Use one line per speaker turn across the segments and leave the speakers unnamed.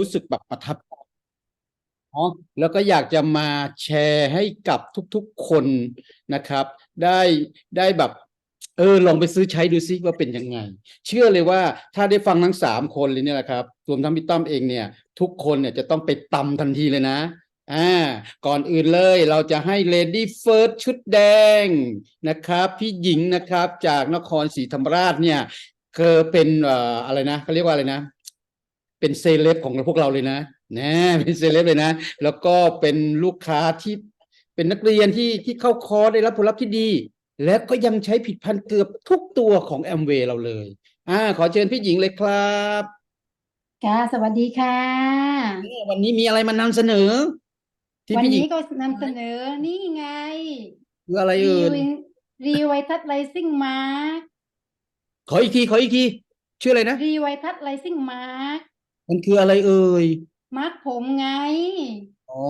รู้สึกแบบประทับเนาะแล้วก็อยากจะมาแชร์ให้กับทุกๆคนนะครับ ได้ได้แบบเออลองไปซื้อใช้ดูซิว่าเป็นยังไง เชื่อเลยว่าถ้าได้ฟังทั้งสามคนเลยเนี่ยนะครับรวมทั้งพี่ต้อมเองเนี่ย ทุกคนเนี่ยจะต้องไปตำทันทีเลยนะอ่าก่อนอื่นเลยเราจะให้ Lady First ชุดแดงนะครับ พี่หญิงนะครับจากนครศรีธรรมราชเนี่ยเคยเป็นอ่ออะไรนะเขาเรียกว่าอะไรนะ เป็นเซเลบของพวกเราเลยนะนะเป็นเซเลบเลยนะ แล้วก็เป็นลูกค้าที่เป็นนักเรียนที่ที่เข้าคอร์สได้รับผลลัพธ์ที่ดี และก็ยังใช้ผิดพันธุ์เกือบทุกตัวของแอมเวย์เราเลยอ่าขอเชิญพี่หญิงเลยครับ
ค่ะสวัสดีค่ะ
วันนี้มีอะไรมานำเสนอที่
วัน
พี่หญิง
นี้ก็นำเสนอนี่ไง
คืออะไร
รี
เอ่ย
วิรีไวทัศไลซิ่งมาร์ก
ขออีกทีขออีกทีชื่ออะไรนะ
รีไวทัศไลซิ่งมาร์ก
มันคืออะไรเอ่ย
มาร์กผมไง
อ๋อ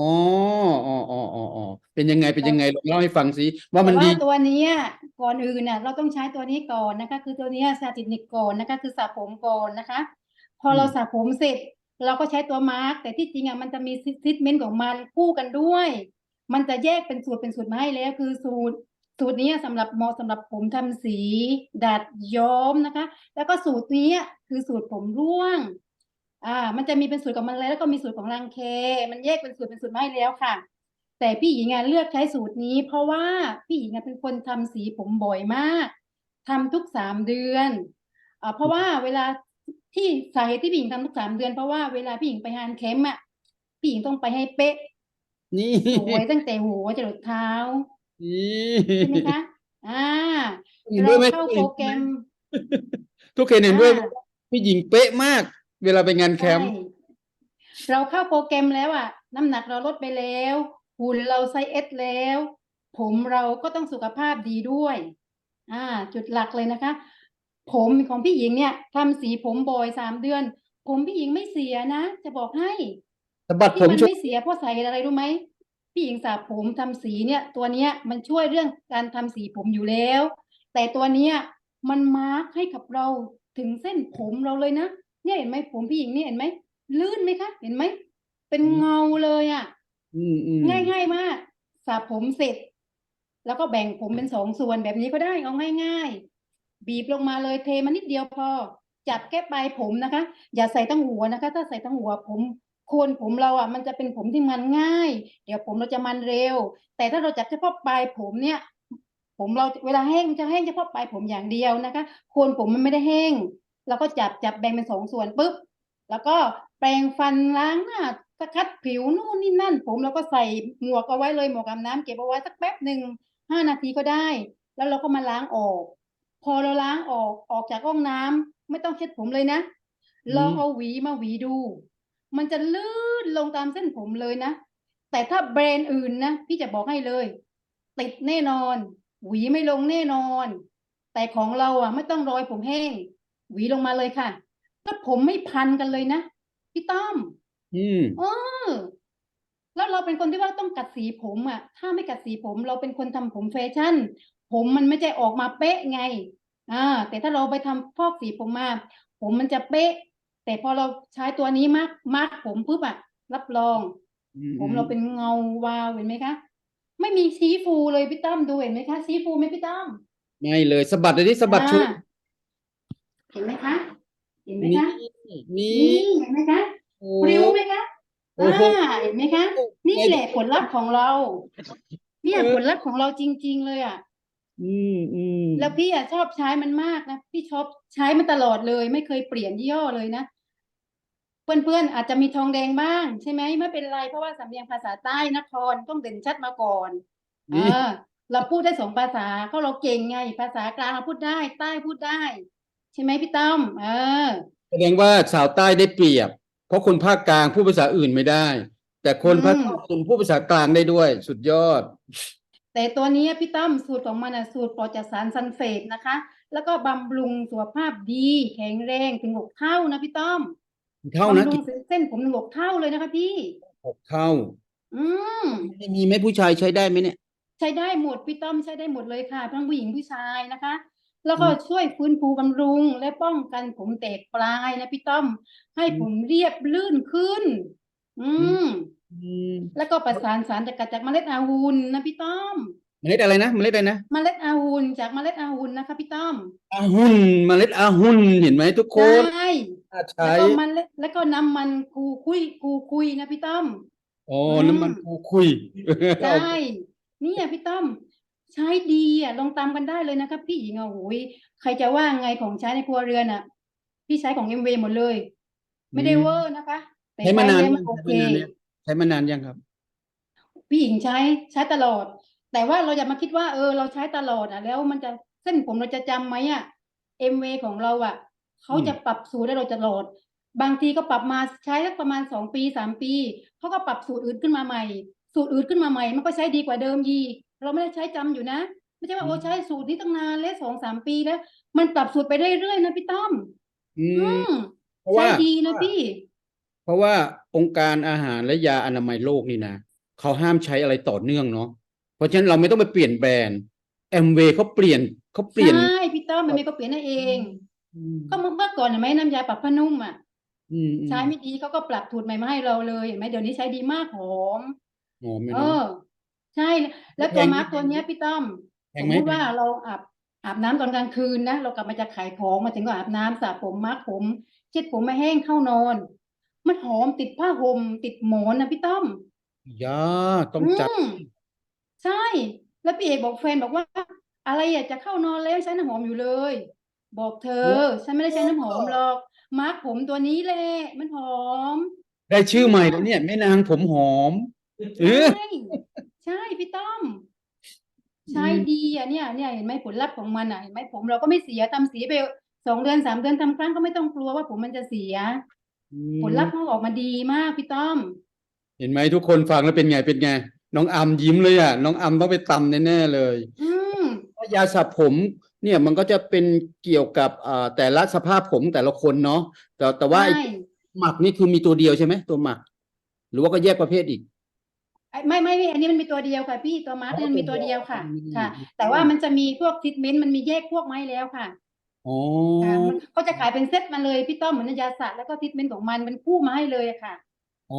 อ๋ออ๋ออ๋ออ๋อเป็นยังไงเป็นยังไงลองเล่าให้ฟังสิว่ามัน
แต่
ดี
ว่าตัวเนี้ยก่อนอื่นน่ะเราต้องใช้ตัวนี้ก่อนนะคะ คือตัวเนี้ยซาตินิกก่อนนะคะ คือสระผมก่อนนะคะ พอเราสระผมเสร็จ เราก็ใช้ตัวมาร์กแต่ที่จริงอะมันจะมีทรีทเมนต์ของมันคู่กันด้วย มันจะแยกเป็นสูตรเป็นสูตรมาให้แล้วคือสูตร สูตรนี้สำหรับเหมาะสำหรับผมทำสี ดัดย้อมนะคะ แล้วก็สูตรนี้คือสูตรผมร่วง อ่า มันจะมีเป็นสูตรของมันเลยแล้วก็มีสูตรของรังเค มันแยกเป็นสูตรเป็นสูตรมาให้แล้วค่ะ แต่พี่หญิงอะเลือกใช้สูตรนี้ เพราะว่าพี่หญิงอะเป็นคนทำสีผมบ่อยมากทำทุกสามเดือนอ่าเพราะว่าเวลาที่สาเหตุที่พี่หญิงทำทุกสามเดือนเพราะว่าเวลาพี่หญิงไปงานแคมป์อะพี่หญิงต้องไปให้เป๊ะ
นี่
สวยตั้งแต่หัวจรดเท้า
นี่
ใช่ไหมคะอ่า
เห็นด้
เรา
วยไหม
เข้า
ทุก
โป
คน
รแกรม
ทุกคนเห็นด้วยไหม
อ่า
พี่หญิงเป๊ะมาก เวลาไปงานแคมป์
ใช่เราเข้าโปรแกรมแล้วอะ น้ำหนักเราลดไปแล้ว หุ่นเราไซส์เอสแล้ว ผมเราก็ต้องสุขภาพดีด้วย อ่า จุดหลักเลยนะคะ ผมของพี่หญิงเนี่ยทำสีผมบ่อยสามเดือน ผมพี่หญิงไม่เสียนะ จะบอกให้
สะบัดผ
ที่
ม
มัน
ช่วย
ไม่เสียเพราะสาเหตุอะไรรู้ไหมพี่หญิงสระผมทำสีเนี่ย ตัวเนี้ยมันช่วยเรื่องการทำสีผมอยู่แล้ว แต่ตัวเนี้ยมันมาร์คให้กับเราถึงเส้นผมเราเลยนะ เนี่ยเห็นไหมผมพี่หญิงเนี่ยเห็นไหมลื่นไหมคะ เห็นไหมเป็นเงาเลยอะ
อืมอืม
ง่ายง่ายๆมากสระผมเสร็จ แล้วก็แบ่งผมเป็นสองส่วนแบบนี้ก็ได้เอาง่าย ๆ บีบลงมาเลยเทมานิดเดียวพอ จับแค่ปลายผมนะคะ อย่าใส่ตั้งหัวนะคะ ถ้าใส่ตั้งหัวผมโคนผมเราอะ มันจะเป็นผมที่มันง่าย เดี๋ยวผมเราจะมันเร็ว แต่ถ้าเราจับเฉพาะปลายผมเนี่ย ผมเราเวลาแห้งมันจะแห้งเฉพาะปลายผมอย่างเดียวนะคะโคนผมมันไม่ได้แห้ง เราก็จับจับแบ่งเป็นสองส่วนปุ๊บแล้วก็แปรงฟันล้างหน้าสกัดผิวนู่นนี่นั่น ผมแล้วก็ใส่หมวกเอาไว้เลยหมวกอาบน้ำเก็บเอาไว้สักแป๊บหนึ่งห้านาทีก็ได้ แล้วเราก็มาล้างออก พอเราล้างออกออกจากห้องน้ำไม่ต้องเช็ดผมเลยนะลองเอาหวีมาหวีดู มันจะลื่นลงตามเส้นผมเลยนะ แต่ถ้าแบรนด์อื่นนะพี่จะบอกให้เลย ติดแน่นอน หวีไม่ลงแน่นอน แต่ของเราอะ ไม่ต้องรอยผมแห้ง หวีลงมาเลยค่ะแล้วผมไม่พันกันเลยนะพี่ต้อม
อืม
เออ แล้วเราเป็นคนที่ว่าต้องกัดสีผมอะ ถ้าไม่กัดสีผม เราเป็นคนทำผมแฟชั่น ผมมันไม่ใช่ออกมาเป๊ะไง อ่า แต่ถ้าเราไปทำฟอกสีผมมา ผมมันจะเป๊ะ แต่พอเราใช้ตัวนี้มาร์กมาร์กผมปุ๊บอะ รับรอง
อืม
ผมเราเป็นเงาวาวเห็นไหมคะ ไม่มีชี้ฟูเลยพี่ตั้มดูเห็นไหมคะชี้ฟูไหมพี่ตั้ม
ไม่เลยสะบัดเลยที่สะบัดช่วย
อ่า เห็นไหมคะ เห็นไหม
นี่
คะ
นี่
นี่เห็นไหมคะ
โอ้
ปลิวไหมคะ
โอ้โห
อ่าเห็นไหมคะ นี่แหละผลลัพธ์ของเรา เนี่ย
เออ
ผลลัพธ์ของเราจริง ๆ เลยอะ
อืมอืม
แล้วพี่อะชอบใช้มันมากนะ พี่ชอบใช้มันตลอดเลย ไม่เคยเปลี่ยนยี่ห้อเลยนะเพื่อนๆอาจจะมีทองแดงบ้าง ใช่ไหมไม่เป็นไรเพราะว่าสำเนียงภาษาใต้นครต้องเด่นชัดมาก่อนเอ
นี่
อเราพูดได้สองภาษาเพราะเราเก่งไง ภาษากลางเราพูดได้ ใต้พูดได้ ใช่ไหมพี่ต้อมเออ
แสดงว่าสาวใต้ได้เปรียบ เพราะคนภาคกลางพูดภาษาอื่นไม่ได้ แต่คนภาค
อืม
ตะวันออกพูดภาษากลางได้ด้วย สุดยอด
แต่ตัวนี้พี่ต้อมสูตรของมันอะสูตรปลอดจากสารซัลเฟตนะคะ แล้วก็บำรุงสุขภาพดี แข็งแรงถึงหกเท่านะพี่ต้อม
เท่านะ
บำรุงเส้นผมถึงหกเท่าเลยนะคะพี่
หกเท่า
อืม
มีไหมผู้ชายใช้ได้ไหมเนี่ย
ใช้ได้หมดพี่ต้อมใช้ได้หมดเลยค่ะทั้งผู้หญิงผู้ชายนะคะ แล้วก็ช่วยฟื้นฟูบำรุง และป้องกันผมแตกปลายนะพี่ต้อม ให้
อืม
ผมเรียบลื่นขึ้น อืม
อืม
แล้วก็ประสานสารจากจากเมล็ดอาวุธนะพี่ต้อม
เมล็ดอะไรนะเมล็ดอะไรนะ
เมล็ดอาวุธจากเมล็ดอาวุธนะคะพี่ต้อม
อาหุนเมล็ดอาหุนเห็นไหมทุกค
ใช่
นน่า
แล้ว
ใช้
ก็มันแล้วก็น้ำมันกูคุยกูคุยนะพี่ต้อม
อ๋อ
อืม
น้ำมันกูคุย
ใช่เนี่ยพี่ต้อม ใช้ดีอะลองตามกันได้เลยนะครับ พี่หญิงอะโอ้ยใครจะว่าไงของใช้ในครัวเรือนอะ พี่ใช้ของเอ็มวหมดเลย ไม่ได้เวอร์นะคะแต่
ใช้มานาน
แล้ว
ยั
มั
ง
โอ
ใช้
เค
มานานยังใช้มานานยังครับ
พี่หญิงใช้ใช้ตลอด แต่ว่าเราอย่ามาคิดว่าเออเราใช้ตลอดอะ แล้วมันจะเส้นผมเราจะจำไหมอะเอ็มวของเราอะเขาจะปรับสูตรให้เราตลอด บางทีก็ปรับมาใช้สักประมาณสองปีสามปีเขาก็ปรับสูตรอื่นขึ้นมาใหม่ สูตรอื่นขึ้นมาใหม่ มันก็ใช้ดีกว่าเดิมยีก เราไม่ได้ใช้จำอยู่นะ ไม่ใช่ว่าโอ้ใช้สูตรนี้ตั้งนานแล้วสองสามปีแล้ว มันปรับสูตรไปเรื่อยๆนะพี่ต้อม
อื
อื
ม
ม
เพราะ
ใช้
ว่า
ดีนะพี่
เพราะว่าองค์การอาหารและยาอนามัยโลกนี่นะเขาห้ามใช้อะไรต่อเนื่องเนาะเพราะฉะนั้นเราไม่ต้องไปเปลี่ยนแบรนด์แอมเวย์เขาเปลี่ยนเขาเปลี่ยน
ใช่พี่ต้อมมันมีก็เปลี่ยนได้เอง
อืม
ก็เมื่อเมื่อก่อนเห็นไหมน้ำยาปรับผ้านุ่มอะ
อืมอืม
ใช้ไม่ดีเขาก็ปรับสูตรใหม่มาให้เราเลยเห็นไหมเดี๋ยวนี้ใช้ดีมากหอม
หอมไหม
เอ
เนาะ
อ ใช่ แล้ว
แพ
ตัว
งไหม
มาร์กตัวเนี้ยพี่ต้อม
แพ
ส
ง
ม
ไหม
มติว่าเราอาบอาบน้ำตอนกลางคืนนะเรากลับมาจากขายของมาถึงก็อาบน้ำสระผมมาร์กผมเช็ดผมไม่แห้งเข้านอน มันหอมติดผ้าห่มติดหมอนนะพี่ต้อม
ยาต้องจัด
อืมใช่ แล้วพี่เอกบอกแฟนบอกว่า อะไรอยากจะเข้านอนแล้วใช้น้ำหอมอยู่เลย บอกเธอ ฉันไม่ได้ใช้น้ำหอมหรอก มาร์กผมตัวนี้แหละมันหอม
ได้ชื่อใหม่แล้วเนี่ยแม่นางผมหอมเออ
ใช่ ใช่พี่ต้อม ใช้
อืม
ดีอะเนี่ยเนี่ยเห็นไหมผลลัพธ์ของมันอะเห็นไหมผมเราก็ไม่เสียทำสีไปสองเดือนสามเดือนทำครั้งก็ไม่ต้องกลัวว่าผมมันจะเสีย
อื
ผล
ม
ลัพธ์มันออกมาดีมากพี่ต้อม
เห็นไหมทุกคนฟังแล้วเป็นไงเป็นไง น้องอัมยิ้มเลยอะ น้องอัมต้องไปตำแน่ๆเลย
อืม
ว่ายาสระผมเนี่ยมันก็จะเป็นเกี่ยวกับอ่าแต่ละสภาพผมแต่ละคนเนาะแต่แต่ว่าไอ้
ใช่
หมักนี่คือมีตัวเดียวใช่ไหมตัวหมัก หรือว่าก็แยกประเภทอีก
ไอ้ไม่ไม่ไม่อันนี้มันมีตัวเดียวค่ะ พี่ตัวมาร์ก
อ๋อ
เนี่ยมันมี
ตั
ตัวว
เดี
เดี
ย
ยววค่ะ
อืม
ค่ะ
อืม
แต่ว่ามันจะมีพวกทรีทเมนต์มันมีแยกพวกไม้แล้วค่ะ
อ๋อ
ค่ะมันเขาจะขายเป็นเซตมาเลยพี่ต้อมเหมือนยาสระแล้วก็ทรีทเมนต์ของมันเป็นคู่มาให้เลยอะค่ะ
อ๋อ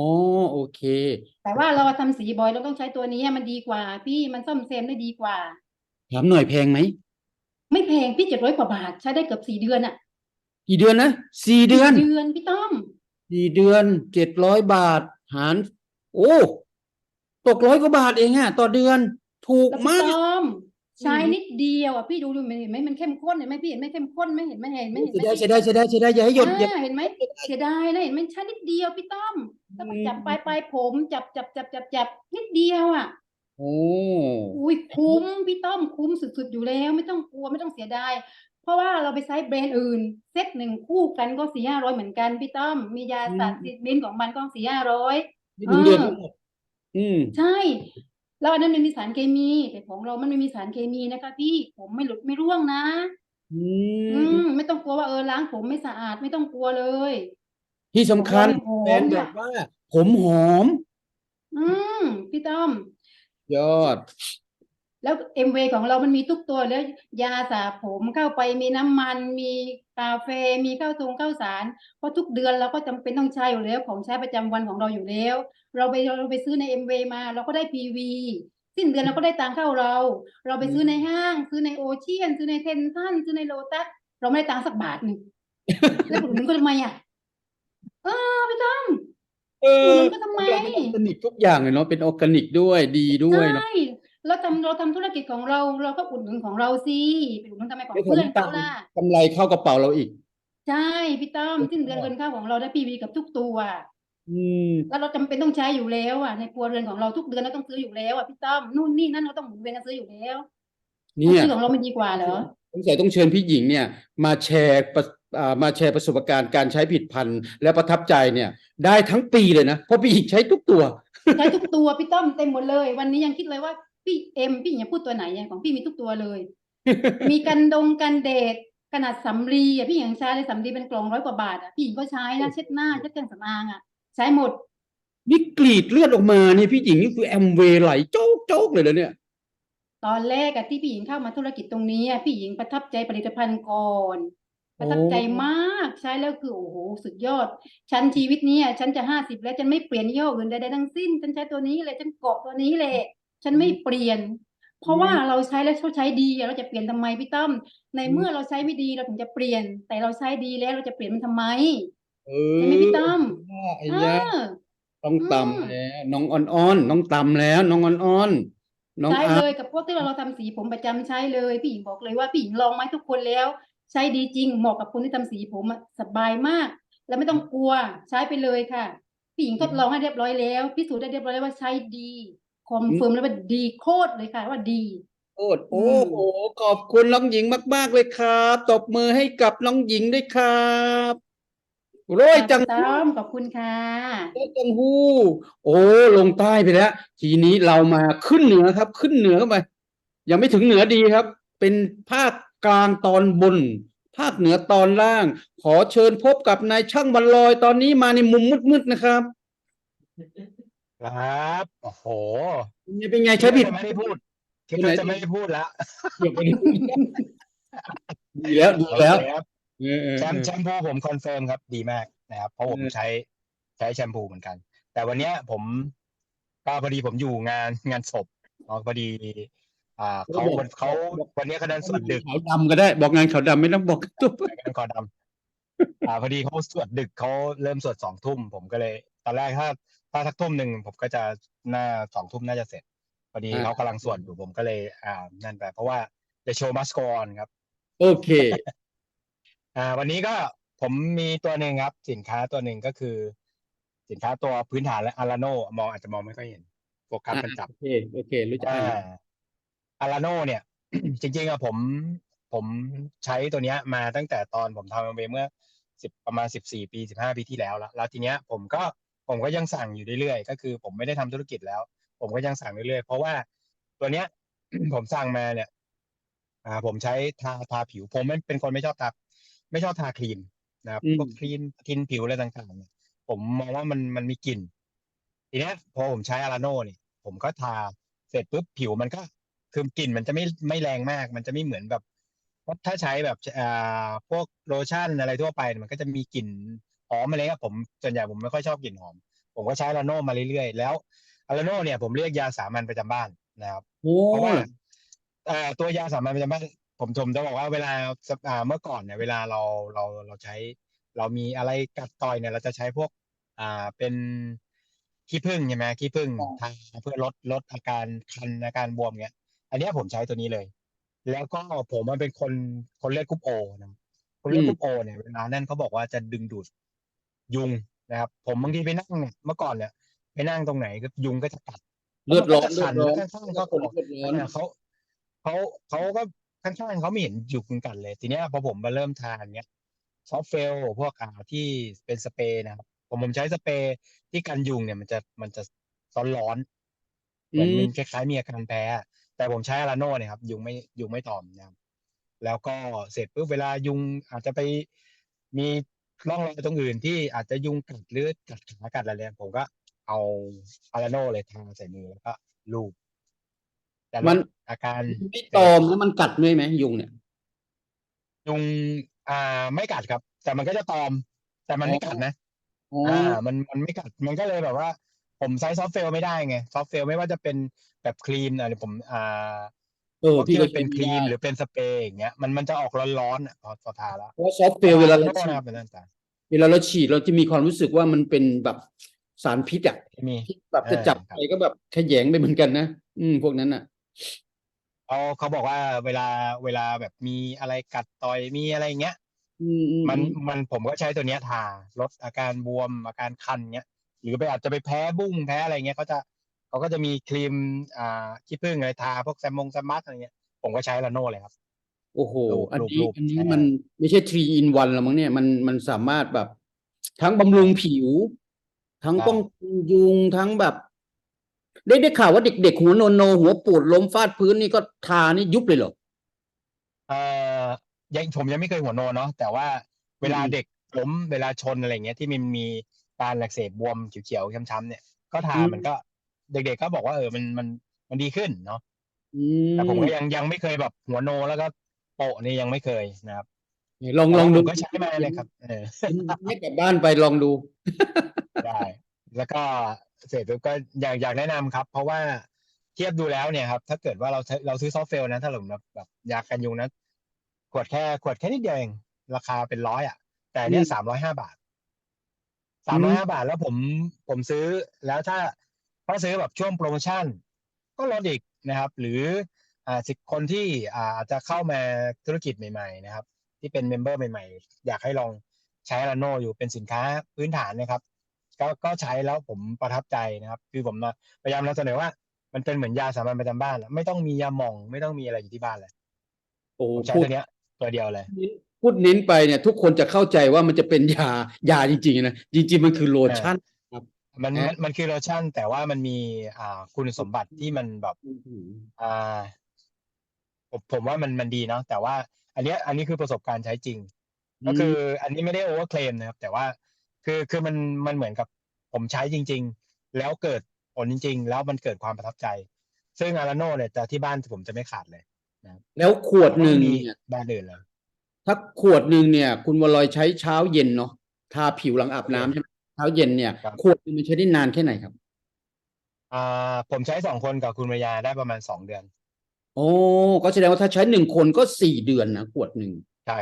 โอเค
แต่ว่าเราทำสีบ่อยเราต้องใช้ตัวนี้มันดีกว่า พี่มันซ่อมแซมได้ดีกว่า
ถามหน่อยแพงไหม
ไม่แพงพี่เจ็ดร้อยกว่าบาทใช้ได้เกือบสี่เดือนอะ
กี่เดือนนะสี่เดือน
เดือนพี่ต้อม
สี่เดือนเจ็ดร้อยบาทหาร โอ้ ตกร้อยกว่าบาทเองอะต่อเดือน ถูก
แล้วพี่
มาก
ต้อมใช้
อืม
นิดเดียวอะพี่ดูดูเห็นไหมมันเข้มข้นเห็นไหมพี่เห็นไหมเข้มข้นไหมเห็นไหมเห็นไหมเห็นไหม
ใช่ได้ใช่ได้ใช่ได้ใช่ได้อย่าให้หยดอย่า
อ่าเห็นไหมเสียดายนะเห็นไหมใช้นิดเดียวพี่ต้อมแล้วก็จับ
อืม
ปลายปลายผมจับจับจับจับจับนิดเดียวอะ
โอ้
อุ้ยคุ้มพี่ต้อมคุ้มสุดๆอยู่แล้ว ไม่ต้องกลัวไม่ต้องเสียดาย เพราะว่าเราไปใช้แบรนด์อื่น เซตหนึ่งคู่กันก็สี่ห้าร้อยเหมือนกันพี่ต้อมมียาสระทรีทเมนต์ของมันก็สี่ห้าร้อย
ไม่ถึงเดือน
เออ
ก็หมด อืม
ใช่ แล้วอันนั้นมันมีสารเคมี แต่ของเรามันไม่มีสารเคมีนะคะพี่ผมไม่หลุดไม่ร่วงนะ
อื
อื
ม
ม ไม่ต้องกลัวว่าเออล้างผมไม่สะอาดไม่ต้องกลัวเลย
ที่สำคัญ
ของเรา
แฟน
เนี่ย
บอกว่า ผมหอม
อืม พี่ต้อม
ยอด
แล้วเอ็มเวของเรามันมีทุกตัวแล้วยาสระผมเข้าไปมีน้ำมัน มีกาแฟมีข้าวตรงข้าวสาร เพราะทุกเดือนเราก็จำเป็นต้องใช้อยู่แล้วของใช้ประจำวันของเราอยู่แล้ว เราไปเราไปซื้อในเอ็มเวมา เราก็ได้พีวีสิ้นเดือนเราก็ได้ตังค์เข้าเรา เราไปซื้อในห้าง ซื้อในโอเชียน ซื้อในเทนทันซื้อในโลตัสเราไม่ได้ตังค์สักบาทหนึ่งแล้วอุดหนุนก็ทำไมอะเออพี่ต้อม
เอ
อุด
อ
หนุนก็ทำไม
เราเป็นออร์แกนิกทุกอย่างเลยเนาะเป็นออร์แกนิกด้วยดีด้วยเนาะ
ใช่ เราทำเราทำธุรกิจของเรา เราก็อุดหนุนของเราสิไปอุดหนุนทำไมของ
ได้ผล
เพื่อน
ตั
เขา
งค์
ล่ะ
กำไรเข้ากระเป๋าเราอีก
ใช่พี่ต้อมสิ้นเดือนเงินเข้าของเราได้พีวีกับทุกตัว
อืม
แล้วเราจำเป็นต้องใช้อยู่แล้วอะในครัวเรือนของเราทุกเดือนเราต้องซื้ออยู่แล้วอะพี่ต้อมนู่นนี่นั่นเราต้องหมุนเวียนกันซื้ออยู่แล้ว
เนี่ย
ซื้อของเรามันดีกว่าเหรอ
สงสัยต้องเชิญพี่หญิงเนี่ย มาแชร์ประอ่ามาแชร์ประสบการณ์การใช้ผลิดพันธ์และประทับใจเนี่ย ได้ทั้งปีเลยนะเพราะพี่หญิงใช้ทุกตัว
ใช้ทุกตัวพี่ต้อมเต็มหมดเลย วันนี้ยังคิดเลยว่า พี่เอ็มพี่อย่าพูดตัวไหนอะของพี่มีทุกตัวเลย มีกันดงกันแดดขนาดสำลีอะพี่หญิงใช้เลยสำลีเป็นกล่องร้อยกว่าบาทอะพี่หญิงก็ใช้นะเช็ดหน้าเช็ดเครื่องสำอางอะ ใช้หมด
นี่กรีดเลือดออกมาเนี่ยพี่หญิงนี่คือแอมเวย์ไหลโจ๊กโจ๊กเลยนะเนี่ย
ตอนแรกอะที่พี่หญิงเข้ามาธุรกิจตรงนี้อะพี่หญิงประทับใจผลิตภัณฑ์ก่อน ประทับใจมากใช้แล้วคือโอ้โหสุดยอด ฉันชีวิตเนี้ยฉันจะห้าสิบแล้วฉันไม่เปลี่ยนยี่ห้ออื่นใดๆทั้งสิ้น ฉันใช้ตัวนี้เลยฉันเกาะตัวนี้เลย ฉันไม่เปลี่ยน เพราะว่าเราใช้แล้วเขาใช้ดีอะเราจะเปลี่ยนทำไมพี่ต้อม ในเมื่อเราใช้ไม่ดีเราถึงจะเปลี่ยน แต่เราใช้ดีแล้วเราจะเปลี่ยนมันทำไม
เอ
ใช่ไหมพี่ตั้ม
ไอ้
เอยะอ
ต้อง
อืม
ตำแล้วน้องอ่อนๆน้องตำแล้ว น้องอ่อนๆน้อง
ใช้
อา
เล
ร์ต
ยกับพวกที่เราเราทำสีผมประจำใช้เลย พี่หญิงบอกเลยว่าพี่หญิงลองมาทุกคนแล้ว ใช้ดีจริงเหมาะกับคนที่ทำสีผมอะสบายมาก แล้วไม่ต้องกลัวใช้ไปเลยค่ะพี่หญิงทดลองให้เรียบร้อยแล้วพิสูจน์ได้เรียบร้อยแล้วว่าใช้ดี คอนเฟิร์มแล้วว่าดีโคตรเลยค่ะ ว่าดี
โอ้โอ้โหขอบคุณน้องหญิงมาก ๆ เลยครับตบมือให้กับน้องหญิงด้วยครับโร้อยจัง
ต้อมขอบคุณค่ะ
โร้อยจังหู้ โอ้ลงใต้ไปแล้ว ทีนี้เรามาขึ้นเหนือครับ ขึ้นเหนือเข้าไปยังไม่ถึงเหนือดีครับ เป็นภาคกลางตอนบน ภาคเหนือตอนล่าง ขอเชิญพบกับนายช่างบรรลอยตอนนี้มาในมุมมืดๆนะครับ
ครับโอ้โห
เป็นไงใช้ผิด
จะไม่ได้พูดคิด
ที่ไหน
ว่าจะไม่ได้พูดแล้ว
ดีแล้วดีแล้ว
โอเคครับ
เออเออ
แชม
เอ
ป์
อ
แชมพูผมคอนเฟิร์มครับ ดีมากนะครับ เพราะผม
เออ
ใช้ใช้แชมพูเหมือนกัน แต่วันเนี้ยผมก็พอดีผมอยู่งานงานศพเนาะพอดี อ่าเขาเขาวันเนี้ยเขาดันสวดดึก
ขาวดำก็ได้ บอกงานขาวดำไม่ต้องบอกตัว
ไปกันคอดำอ่าพอดีเขาสวดดึกเขาเริ่มสวดสองทุ่มผมก็เลย ตอนแรกถ้า ถ้าสักทุ่มหนึ่งผมก็จะหน้าสองทุ่มน่าจะเสร็จพอดีเขากำลังสวดอยู่ผมก็เลย อ่านั่นไปเพราะว่า The show must go on ครับ
โอเค
อ่า วันนี้ก็ผมมีตัวหนึ่งครับ สินค้าตัวหนึ่งก็คือ สินค้าตัวพื้นฐานและอาราโนมองอาจจะมองไม่ค่อยเห็นโฟกัสมันจับ
โอเคโอเค รู้จัก
อ่าอาราโนเนี่ย จริงๆอะผมผมใช้ตัวเนี้ยมาตั้งแต่ตอนผมทำมาเมื่อสิบประมาณสิบสี่ปีสิบห้าปีที่แล้วแล้วแล้วทีเนี้ยผมก็ ผมก็ยังสั่งอยู่เรื่อยๆก็คือ ผมไม่ได้ทำธุรกิจแล้ว ผมก็ยังสั่งเรื่อยๆเพราะว่าตัวเนี้ย ผมสั่งมาเนี่ย อ่า ผมใช้ทาทาผิว ผมไม่เป็นคนไม่ชอบทาไม่ชอบทาครีมนะครับ
อืม
พวกครีมครีมผิวอะไรต่างๆเนี่ยผมมองว่ามันมันมีกลิ่นทีเนี้ยพอผมใช้อาราโนเนี่ยผมก็ทาเสร็จปุ๊บผิวมันก็คือกลิ่นมันจะไม่ไม่แรงมาก มันจะไม่เหมือนแบบถ้าใช้แบบอ่าพวกโลชั่นอะไรทั่วไปเนี่ยมันก็จะมีกลิ่น หอมอะไรเงี้ยผมส่วนใหญ่ผมไม่ค่อยชอบกลิ่นหอม ผมก็ใช้อาราโนมาเรื่อยๆ แล้วอาราโนเนี่ยผมเรียกยาสามัญประจำบ้านนะครับ
โอ้
เพราะว่าเอ่อตัวยาสามัญประจำบ้านผมผมจะบอกว่าเวลาอ่าเมื่อก่อนเนี่ยเวลาเราเราเราใช้ เรามีอะไรกัดต่อยเนี่ยเราจะใช้พวกอ่าเป็นขี้ผึ้งใช่ไหมขี้ผึ้งทาเพื่อลดลดอาการคันอาการบวมเงี้ย อันเนี้ยผมใช้ตัวนี้เลย แล้วก็ผมมันเป็นคนคนเลือดกรุ๊ปโอนะคนเลือดกรุ๊ปโอเนี่ยเวลานั่นเขาบอกว่าจะดึงดูด ยุงนะครับ ผมบางทีไปนั่งเนี่ยเมื่อก่อนเนี่ยไปนั่งตรงไหนก็ยุงก็จะกัด
เลือดร้อน
แล้ว
เลื
มั
อด
ก็
ร้อน
จะคันข้างๆก็
คน
บอก
เลือดร้อน
อ่าเขาเขาเขาก็ข้างๆเขาไม่เห็นยุงกันเลย ทีเนี้ยพอผมมาเริ่มทานเนี้ยซอฟเฟลพวกอ่าที่เป็นสเปรย์นะครับผมผมใช้สเปรย์ที่กันยุงเนี่ยมันจะมันจะร้อนร้อนๆเหมือน
อืม
มันคล้ายๆมีอาการแพ้อะแต่ผมใช้อาราโน่เนี่ยครับ ยุงไม่ยุงไม่ตอมนะครับแล้วก็เสร็จปุ๊บเวลายุงอาจจะไปมี ร่องรอยตรงอื่นที่อาจจะยุงกัดหรือกัดขากัดอะไรเนี่ยผมก็เอาอาราโน่เลยทาใส่มือแล้วก็ลูบแต่ลด
มัน
อาการ
ไม่ตอมแล้วมันกัดด้วยไหมยุงเนี่ย
ยุงอ่าไม่กัดครับ แต่มันก็จะตอม แต่มันไม่กัดนะ
อ๋อ
อ่า มันมันไม่กัดมันก็เลยแบบว่า ผมใช้ซอฟต์เฟลไม่ได้ไงซอฟต์เฟลไม่ว่าจะเป็นแบบครีมอะไรผม อ่า
เออ
พวก
พี่
ที่
ก็
มันเป็นค
ใช้
รีม
ไม่
ห
ได้
รือเป็นสเปรย์อย่างเงี้ยมันมันจะออกร้อนๆอะพอพอทาแล้ว
เพราะว่าซอฟต์เฟลเวลาเรา
โทษ
ฉี
นะค
ด
รับเป็นนั่นแต่
เวลาเราฉีดเราจะมีความรู้สึกว่ามันเป็นแบบสารพิษอะ
มี
ที่แบบจะ
เออ
จับ
ครับ
ไปก็แบบขยงไปเหมือนกันนะอืมพวกนั้นอะ
เขาเขาบอกว่าเวลาเวลาแบบมีอะไรกัดต่อยมีอะไรเงี้ย
อืมอืม
มัน
อืม
มันผมก็ใช้ตัวเนี้ยทาลดอาการบวมอาการคันเงี้ย หรือไปอาจจะไปแพ้บุ้งแพ้อะไรเงี้ยเขาจะ เขาก็จะมีครีมอ่าขี้ผึ้งอะไรทาพวกแซมมงแซมมัสอะไรเงี้ยผมก็ใช้ลาโน่เลยครับ
โอ้โห
รูป
อัน
รูป
นี้
รูป
อันนี้
ใช่
มันไม่ใช่ three in one แล้วมั้งเนี่ยมันมันสามารถแบบ ทั้งบำรุงผิว ทั้ง
ใช่
ป้องกันยุงทั้งแบบ ได้ได้ข่าวว่าเด็กๆหัวโนโน หัวปูดล้มฟาดพื้นนี่ก็ทานี่ยุบเลยเหรอ
เอ่อยังผมยังไม่เคยหัวโนเนาะแต่ว่าเวลา
อืม
เด็กล้มเวลาชนอะไรเงี้ยที่มันมีการอักเสบบวมเขียวๆช้ำๆเนี่ยก็ทา
อืม
มันก็ เด็กๆก็บอกว่าเออมันมันมันดีขึ้นเนาะ
อืม
แต่ผมก็ยังยังไม่เคยแบบหัวโนแล้วก็โปะนี่ยังไม่เคยนะครับ
ลองลอง
แต่
ดู
ว่าผมก็ใช้มาเลยครับ เออ
ให้กลับบ้านไปลองดู
ได้ แล้วก็เสร็จปุ๊บก็อยากอยากแนะนำครับ เพราะว่าเทียบดูแล้วเนี่ยครับ ถ้าเกิดว่าเราใช้เราซื้อซอฟต์เฟลนะถ้าเราแบบแบบยากันยุงนะขวดแค่ขวดแค่นิดเดียวเองราคาเป็นร้อยอะ แต่อันเนี้
อื
ย
ม
สามร้อยห้าบาทสามร้อยห้าบาทแล้วผมผมซื้อแล้วถ้า ถ้าซื้อแบบช่วงโปรโมชั่น ก็ลดอีกนะครับ หรืออ่าสิคนที่อ่าอาจจะเข้ามาธุรกิจใหม่ ๆ นะครับ ที่เป็นเมมเบอร์ใหม่ ๆ อยากให้ลองใช้ลาโนอยู่เป็นสินค้าพื้นฐานนะครับ ก็ก็ใช้แล้วผมประทับใจนะครับ คือผมมาพยายามนำเสนอว่ามันเป็นเหมือนยาสามัญประจำบ้านอะไม่ต้องมียาหม่องไม่ต้องมีอะไรอยู่ที่บ้านเลย
โอ้
ผมใช้
พูด
ตัวเนี้ยตัวเดียวเลย
พูดเน้นไปเนี่ย ทุกคนจะเข้าใจว่ามันจะเป็นยายาจริงๆนะจริง ๆ มันคือโลชั่น
มัน
ฮะ
มันมันคือโลชั่น แต่ว่ามันมีอ่าคุณสมบัติที่มันแบบอ่าผมผมว่ามันมันดีเนาะแต่ว่า อันเนี้ยอันนี้คือประสบการณ์ใช้จริง ก็คืออันนี้ไม่ได้โอเวอร์เคลมนะครับ แต่ว่าคือคือมันมันเหมือนกับผมใช้จริง ๆ แล้วเกิดผลจริง ๆ แล้วมันเกิดความประทับใจ ซึ่งอาราโนเนี่ยจะที่บ้านผมจะไม่ขาดเลย
แล้วขวดหนึ่ง
มี
เนี่ย
แบรนด์อื่นเลย
ถ้าขวดหนึ่งเนี่ย คุณวรลอยใช้เช้าเย็นเนาะทาผิวหลังอาบน้ำใช่ไหม เช้าเย็นเนี่ย
ครับ
ขวดหนึงมันใช้ได้นานแค่ไหนครับ
อ่าผมใช้สองคนกับคุณมายาได้ประมาณสองเดือน
โอ้ก็แสดงว่าถ้าใช้หนึ่งคนก็สี่เดือนนะขวดหนึ่ง
ใช่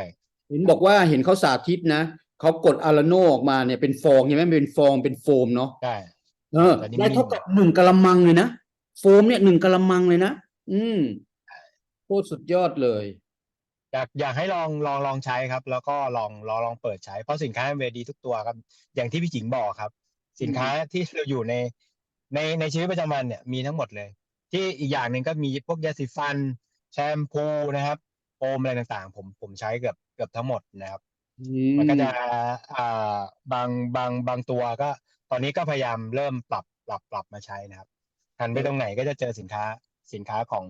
เห็นบอกว่าเห็นเขาสาธิตนะเขากดอาราโนออกมาเนี่ยเป็นฟองใช่ไหมเป็นฟองเป็นโฟมเนาะ
ใช่
เออ
แต่นี่
ได้
ไม่
เท่ากับหนึ่งกะละมังเลยนะโฟมเนี่ยหนึ่งกะละมังเลยนะอืมโคตรสุดยอดเลย
อยากอยากให้ลองลองลองใช้ครับ แล้วก็ลองลองลองเปิดใช้เพราะสินค้าเวดีทุกตัวครับ อย่างที่พี่จิงบอกครับ สินค้าที่เราอยู่ในในในชีวิตประจำวันเนี่ยมีทั้งหมดเลย ที่อีกอย่างหนึ่งก็มีพวกยาสีฟัน แชมพูนะครับโฟมอะไรต่างๆ ผมผมใช้เกือบเกือบทั้งหมดนะครับ
อื
มันก็จะอ่าบางบางบางตัวก็ ตอนนี้ก็พยายามเริ่มปรับปรับปรับมาใช้นะครับหันไปตรงไหนก็จะเจอสินค้าสินค้าของ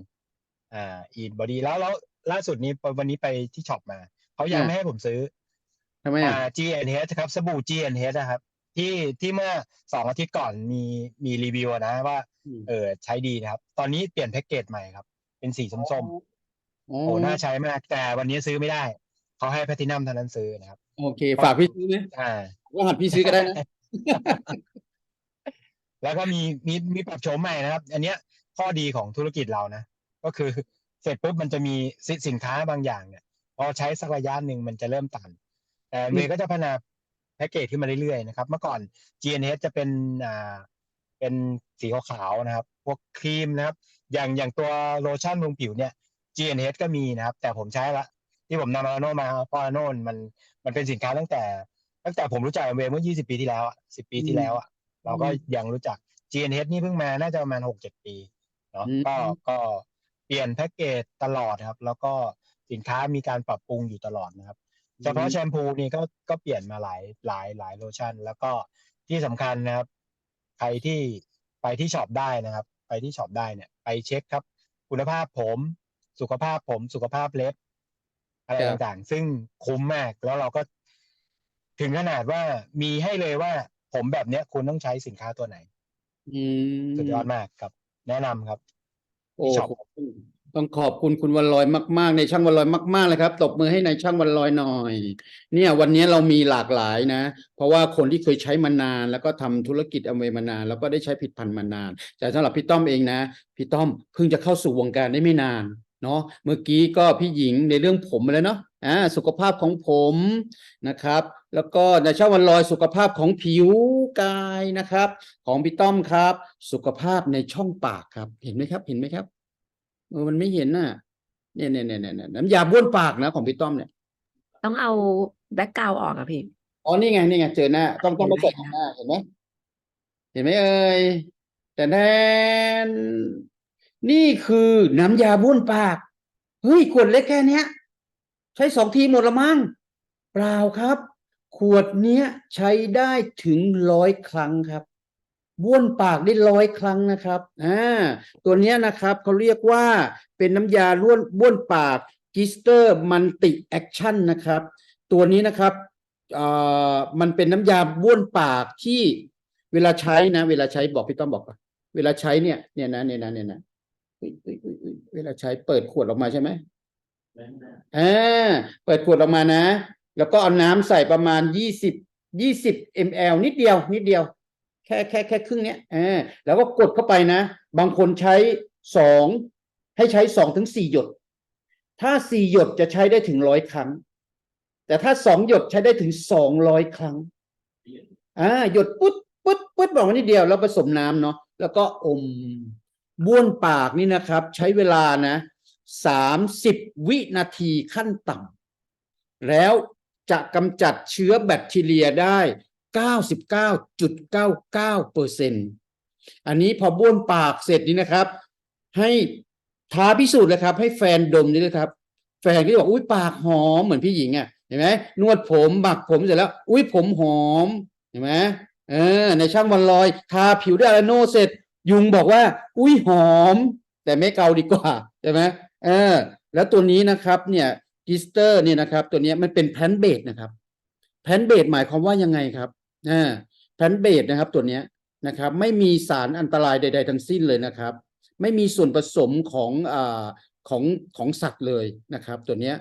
อ่าอีทบอดี้แล้วแล้ว ล่าสุดนี้วันนี้ไปที่ช็อปมาเขายังไม่ให้ผมซื้อ
ทำไม
อ่า
อะ
GNH ครับสบู่ GNH นะครับ ที่ที่เมื่อสองอาทิตย์ก่อนมีมีรีวิวนะว่า
ม
เออใช้ดีนะครับ ตอนนี้เปลี่ยนแพ็กเกจใหม่ครับ เป็นสีส้ม
อ๋อ
ๆโอ้น่าใช้มาก แต่วันนี้ซื้อไม่ได้เขาให้แพทินัมเท่านั้นซื้อนะครับ
โอเค ฝากพี่ซื้อไหม
อ่า
ว่าหัดพี่ซื้อก็ได้นะ
แล้วก็มีมีมีปรับโฉมใหม่นะครับ อันเนี้ยข้อดีของธุรกิจเรานะ ก็คือ เสร็จปุ๊บมันจะมีสิสินค้าบางอย่างเนี่ยพอใช้สักระยะหนึ่งมันจะเริ่มตันแต่เมย์ก็จะพัฒนาแพ็กเกจขึ้นมาเรื่อยๆนะครับ เมื่อก่อน GNH จะเป็นอ่าเป็นสีขาวๆนะครับ พวกครีมนะครับ อย่างอย่างตัวโลชั่นบำรุงผิวเนี่ย GNH ก็มีนะครับ แต่ผมใช้ละ ที่ผมนำอาโนมาเพราะอาโนมันมันเป็นสินค้าตั้งแต่ ตั้งแต่ผมรู้จักเวเมื่อ 20 ปีที่แล้วอะ10 ปีที่แล้วอะเราก็ยังรู้จัก GNH นี่เพิ่งมาน่าจะประมาณ 6-7 ปีเนาะ
อืม
ก็ก็เปลี่ยนแพ็กเกจตลอดครับ แล้วก็สินค้ามีการปรับปรุงอยู่ตลอดนะครับ เฉพาะแชมพูนี่ก็ก็เปลี่ยนมาหลายหลายหลายโลชั่น แล้วก็ที่สำคัญนะครับ ใครที่ไปที่ช็อปได้นะครับ ไปที่ช็อปได้เนี่ย ไปเช็คครับ คุณภาพผม สุขภาพผม สุขภาพเล็บ อะไร
ครับ
ต่างๆ ซึ่งคุ้มมากแล้วเราก็ ถึงขนาดว่ามีให้เลยว่าผมแบบเนี้ยคุณต้องใช้สินค้าตัวไหน
อืม
สุดยอดมากครับ แนะนำครับ
โอ้
ที่ช็อป
ต้องขอบคุณคุณวันลอยมากๆในช่างวันลอยมากๆเลยครับตบมือให้ในายช่างวันลอยหน่อย เนี่ยวันนี้เรามีหลากหลายนะ เพราะว่าคนที่เคยใช้มานาน แล้วก็ทำธุรกิจอเมมานาน แล้วก็ได้ใช้ผิดพันมานาน แต่สำหรับพี่ต้อมเองนะพี่ต้อมเพิ่งจะเข้าสู่วงการได้ไม่นานเนาะเมื่อกี้ก็พี่หญิงในเรื่องผมมาแล้วเนาะ อ่าสุขภาพของผมนะครับ แล้วก็ในช่างวันลอยสุขภาพของผิวกายนะครับ ของพี่ต้อมครับ สุขภาพในช่องปากครับ เห็นไหมครับ เห็นไหมครับเออมันไม่เห็นน่ะเนี่ยเนี่ยเนี่ยเนี่ยน้ำยาบ้วนปากนะของพี่ต้อมเนี่ย
ต้องเอาแบ็กกราวออกอะพี่
อ๋อนี่ไงนี่ไงเจอหน้าต้องต้องมา
เห็
ใส่
นไหม
หน้าเห็นไหมเห็นไหมเอ่ยแต่แทนนี่คือน้ำยาบ้วนปากเฮ้ยขวดเล็กแค่เนี้ย ใช้สองทีหมดละมั้งเปล่าครับ ขวดเนี้ยใช้ได้ถึงร้อยครั้งครับบ้วนปากได้ร้อยครั้งนะครับอ่าตัวเนี้ยนะครับเขาเรียกว่าเป็นน้ำยาล้วนบ้วนปากกิสเตอร์มันติแอคชั่นนะครับ ตัวนี้นะครับเอ่อมันเป็นน้ำยาบ้วนปากที่เวลาใช้นะ เวลาใช้บอกพี่ต้อมบอกก่อนเวลาใช้เนี่ยเนี่ยนะเนี่ยนะเนี่ยนะอุ๊ยอุ๊ยอุ๊ยอุ๊ยเวลาใช้เปิดขวดออกมาใช่ไหม อ่าเปิดขวดออกมานะ แล้วก็เอาน้ำใส่ประมาณยี่สิบยี่สิบมลนิดเดียว นิดเดียว แค่แค่แค่ครึ่งเนี้ยอ่าแล้วก็กดเข้าไปนะ บางคนใช้สองให้ใช้สองถึงสี่หยด ถ้าสี่หยดจะใช้ได้ถึงร้อยครั้ง แต่ถ้าสองหยดใช้ได้ถึงสองร้อยครั้งอ่าหยดปุ๊ดปุ๊ดปุ๊ดบอกว่านิดเดียวแล้วผสมน้ำเนาะแล้วก็อมบ้วนปากนี่นะครับ ใช้เวลานะ สามสิบวินาทีขั้นต่ำแล้วจะกำจัดเชื้อแบคทีเรียได้เก้าสิบเก้าจุดเก้าเก้าเปอร์เซ็นอันนี้พอบ้วนปากเสร็จนี้นะครับ ให้ท้าพิสูจน์เลยครับ ให้แฟนดมนี่เลยครับ แฟนก็จะบอกอุ้ยปากหอมเหมือนพี่หญิงอะเห็นไหมนวดผมบักผมเสร็จแล้ว อุ้ยผมหอมเห็นไหมเออ ในช่างวันลอย ทาผิวด้วยอารโนเสร็จ ยุงบอกว่า อุ้ยหอม แต่ไม่เกาดีกว่าใช่ไหม เออแล้วตัวนี้นะครับเนี่ยกิสเตอร์เนี่ยนะครับ ตัวนี้มันเป็นแพนเบดนะครับแพนเบดหมายความว่ายังไงครับอ่าแพนเบดนะครับตัวนี้นะครับ ไม่มีสารอันตรายใด ๆ ทั้งสิ้นเลยนะครับ ไม่มีส่วนผสมของอ่าของของสัตว์เลยนะครับ ตัวนี้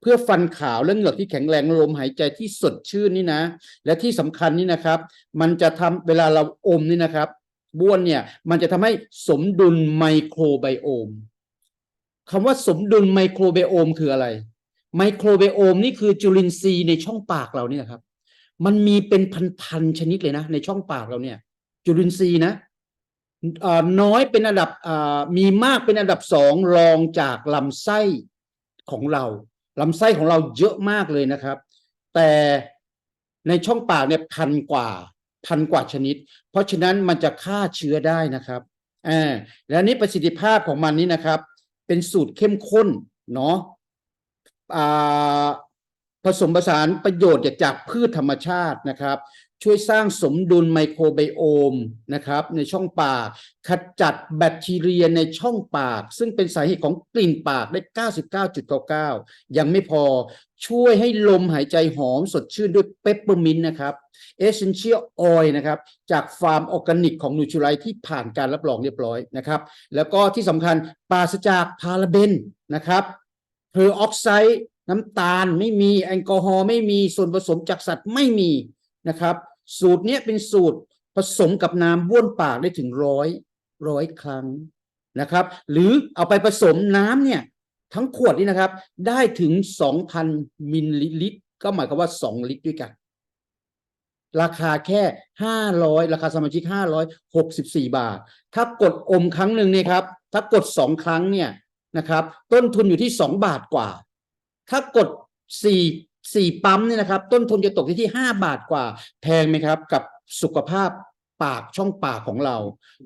เพื่อฟันขาวและเหงือกที่แข็งแรงลมหายใจที่สดชื่นนี่นะ และที่สำคัญนี่นะครับ มันจะทำเวลาเราอมนี่นะครับบ้วนเนี่ยมันจะทำให้สมดุลไมโครไบโอม คำว่าสมดุลไมโครไบโอมคืออะไร ไมโครไบโอมนี่คือจุลินทรีย์ในช่องปากเราเนี่ยครับ มันมีเป็นพันๆชนิดเลยนะ ในช่องปากเราเนี่ย จุลินทรีย์นะน้อยเป็นอันดับมีมากเป็นอันดับสองรองจากลำไส้ของเราลำไส้ของเราเยอะมากเลยนะครับ แต่ในช่องปากเนี่ยพันกว่าพันกว่าชนิด เพราะฉะนั้นมันจะฆ่าเชื้อได้นะครับอ่าและนี่ประสิทธิภาพของมันนี่นะครับ เป็นสูตรเข้มข้นเนาะผสมผสานประโยชน์จากพืชธรรมชาตินะครับ ช่วยสร้างสมดุลไมโครไบโอมนะครับในช่องปาก ขจัดแบคทีเรียในช่องปาก ซึ่งเป็นสาเหตุของกลิ่นปากได้ 99.99 ยังไม่พอช่วยให้ลมหายใจหอมสดชื่นด้วยเปปเปอร์มินต์นะครับ Essential Oil นะครับ จากฟาร์มออร์แกนิกของนูชูไลที่ผ่านการรับรองเรียบร้อยนะครับ แล้วก็ที่สำคัญปราศจากพาราเบนนะครับเพอร์ออกไซด์น้ำตาลไม่มีแอลกอฮอล์ไม่มีส่วนผสมจากสัตว์ไม่มี นะครับ สูตรนี้เป็นสูตรผสมกับน้ำบ้วนปากได้ถึงร้อยร้อยครั้งนะครับ หรือเอาไปผสมน้ำเนี่ยทั้งขวดนี่นะครับ ได้ถึง 2,000 มิลลิลิตร ก็หมายความว่า 2 ลิตรด้วยกัน ราคาแค่ 500 ราคาสมาชิก 564 บาท ถ้ากดอมครั้งหนึ่งเนี่ยครับ ถ้ากด 2 ครั้งเนี่ยนะครับ ต้นทุนอยู่ที่ 2 บาทกว่า ถ้ากด 4 4ปั๊มเนี่ยนะครับ ต้นทุนจะตกที่ที่5บาทกว่า แพงไหมครับ กับสุขภาพปากช่องปากของเรา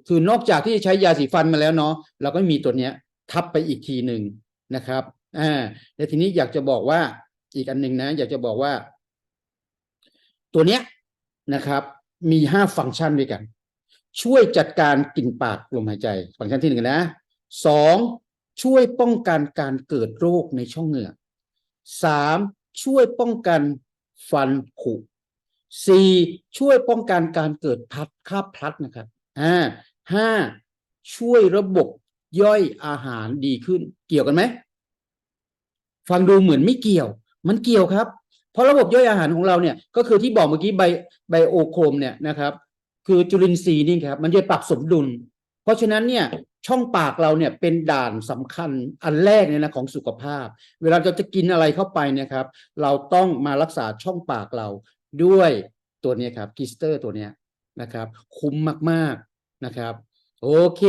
คือนอกจากที่จะใช้ยาสีฟันมาแล้วเนาะเราก็มีตัวเนี้ย ทับไปอีกทีหนึ่งนะครับอ่าแล้วทีนี้อยากจะบอกว่าอีกอันหนึ่งนะ อยากจะบอกว่า ตัวเนี้ยนะครับ มีห้าฟังก์ชันด้วยกัน ช่วยจัดการกลิ่นปากลมหายใจ ฟังก์ชันที่หนึ่งนะสองช่วยป้องกันการเกิดโรคในช่องเหงือกสาม ช่วยป้องกันฟันผุสี่ช่วยป้องกันการเกิดพัดค่าพลัดนะครับอ่าห้าช่วยระบบย่อยอาหารดีขึ้น เกี่ยวกันไหมฟังดูเหมือนไม่เกี่ยว มันเกี่ยวครับ เพราะระบบย่อยอาหารของเราเนี่ย ก็คือที่บอกเมื่อกี้ไบไบโอโคมเนี่ยนะครับ คือจุลินทรีย์นี่ครับ มันจะปรับสมดุล เพราะฉะนั้นเนี่ย ช่องปากเราเนี่ยเป็นด่านสำคัญอันแรกเนี่ยนะของสุขภาพ เวลาเราจะกินอะไรเข้าไปเนะครับ เราต้องมารักษาช่องปากเราด้วยตัวนี้ครับกิสเตอร์ตัวเนี้ยนะครับ คุ้มมากๆนะครับ โอเค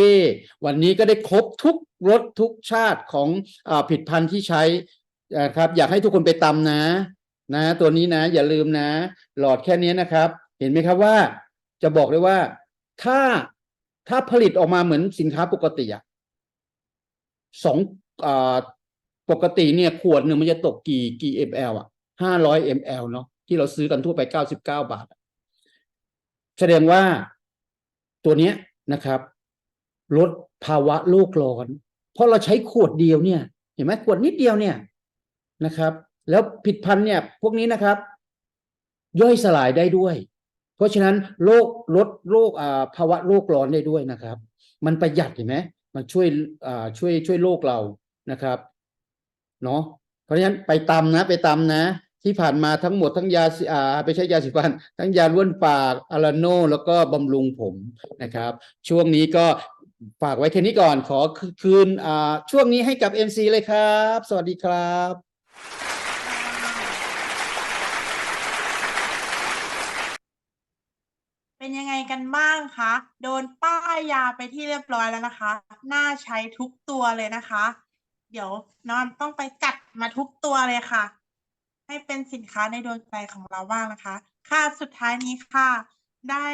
วันนี้ก็ได้ครบทุกรสทุกชาติของอผิดพันธุ์ที่ใช้นะครับอยากให้ทุกคนไปตำนะ นะ ตัวนี้นะ อย่าลืมนะ หลอดแค่นี้นะครับ เห็นไหมครับว่า จะบอกเลยว่าถ้า ถ้าผลิตออกมาเหมือนสินค้าปกติอะสองอาปกติเนี่ยขวดหนึ่งมันจะตกกี่กี่ ml อะห้าร้อย ml เนาะที่เราซื้อกันทั่วไปเก้าสิบเก้าบาท แสดงว่าตัวเนี้ยนะครับ ลดภาวะโลกร้อน เพราะเราใช้ขวดเดียวเนี่ย เห็นไหมขวดนิดเดียวเนี่ยนะครับ แล้วผิดพันธุ์เนี่ย พวกนี้นะครับ ย่อยสลายได้ด้วย เพราะฉะนั้นโรคลดโรคอ่าภาวะโลกร้อนได้ด้วยนะครับ มันประหยัดเห็นไหมมันช่วยอ่าช่วยช่วยโลกเรานะครับเนาะเพราะฉะนั้นไปตำนะ ไปตำนะ ที่ผ่านมาทั้งหมดทั้งยาสีอ่าไม่ใช่ยาสีฟัน ทั้งยาล้วนปากอาราโนแล้วก็บำรุงผมนะครับ ช่วงนี้ก็ฝากไว้แค่นี้ก่อนขอคืนอ่าช่วงนี้ให้กับ MC เลยครับ สวัสดีครับ
เป็นยังไงกันบ้างคะ โดนป้ายยาไปที่เรียบร้อยแล้วนะคะ น่าใช้ทุกตัวเลยนะคะ เดี๋ยวน้องต้องไปจัดมาทุกตัวเลยค่ะ ให้เป็นสินค้าในดวงใจของเราบ้างนะคะ ค่ะ สุดท้ายนี้ค่ะ ได้